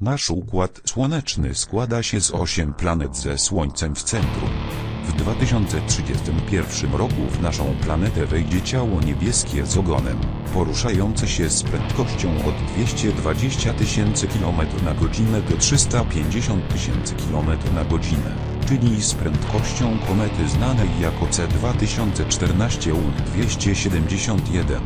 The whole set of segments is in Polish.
Nasz układ słoneczny składa się z 8 planet ze Słońcem w centrum. W 2031 roku w naszą planetę wejdzie ciało niebieskie z ogonem, poruszające się z prędkością od 220 tysięcy km na godzinę do 350 tysięcy km na godzinę, czyli z prędkością komety znanej jako C2014 U271.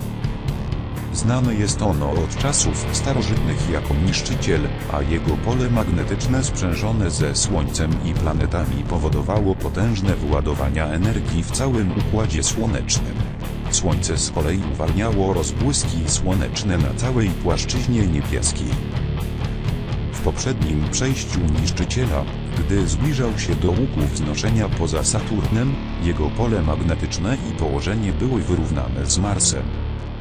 Znane jest ono od czasów starożytnych jako niszczyciel, a jego pole magnetyczne sprzężone ze Słońcem i planetami powodowało potężne wyładowania energii w całym Układzie Słonecznym. Słońce z kolei uwalniało rozbłyski słoneczne na całej płaszczyźnie niebieskiej. W poprzednim przejściu niszczyciela, gdy zbliżał się do łuku wznoszenia poza Saturnem, jego pole magnetyczne i położenie były wyrównane z Marsem.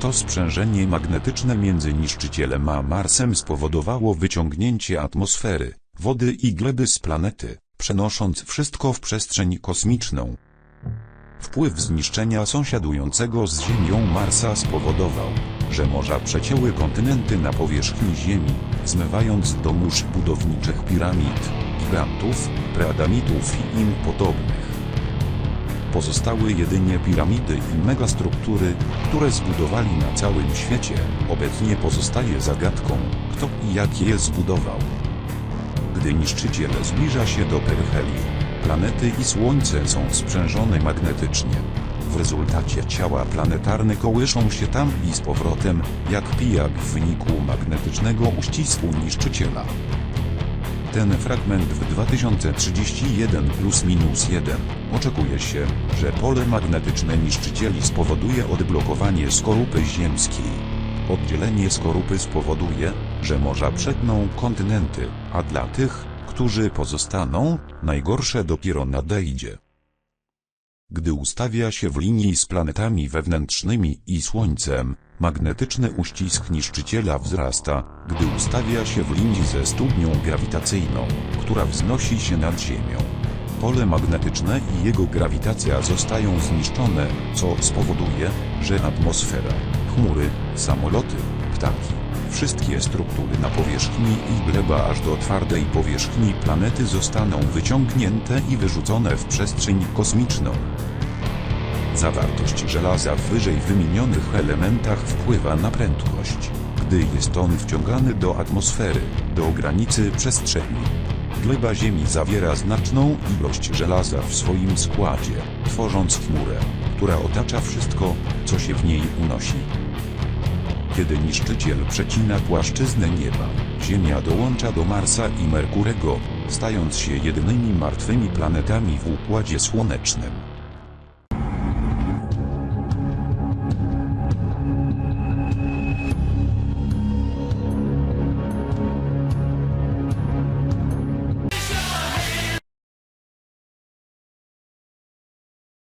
To sprzężenie magnetyczne między niszczycielem a Marsem spowodowało wyciągnięcie atmosfery, wody i gleby z planety, przenosząc wszystko w przestrzeń kosmiczną. Wpływ zniszczenia sąsiadującego z Ziemią Marsa spowodował, że morza przecięły kontynenty na powierzchni Ziemi, zmywając do mórz budowniczych piramid, gigantów, preadamitów i im podobnych. Pozostały jedynie piramidy i megastruktury, które zbudowali na całym świecie. Obecnie pozostaje zagadką, kto i jak je zbudował. Gdy niszczyciel zbliża się do peryhelii, planety i Słońce są sprzężone magnetycznie. W rezultacie ciała planetarne kołyszą się tam i z powrotem, jak pijak w wyniku magnetycznego uścisku niszczyciela. Ten fragment w 2031 plus minus 1. Oczekuje się, że pole magnetyczne niszczycieli spowoduje odblokowanie skorupy ziemskiej. Oddzielenie skorupy spowoduje, że morza przetną kontynenty, a dla tych, którzy pozostaną, najgorsze dopiero nadejdzie. Gdy ustawia się w linii z planetami wewnętrznymi i Słońcem, magnetyczny uścisk niszczyciela wzrasta, gdy ustawia się w linii ze studnią grawitacyjną, która wznosi się nad Ziemią. Pole magnetyczne i jego grawitacja zostają zniszczone, co spowoduje, że atmosfera, chmury, samoloty, ptaki, wszystkie struktury na powierzchni i gleba aż do twardej powierzchni planety zostaną wyciągnięte i wyrzucone w przestrzeń kosmiczną. Zawartość żelaza w wyżej wymienionych elementach wpływa na prędkość, gdy jest on wciągany do atmosfery, do granicy przestrzeni. Gleba Ziemi zawiera znaczną ilość żelaza w swoim składzie, tworząc chmurę, która otacza wszystko, co się w niej unosi. Kiedy niszczyciel przecina płaszczyznę nieba, Ziemia dołącza do Marsa i Merkurego, stając się jedynymi martwymi planetami w Układzie Słonecznym.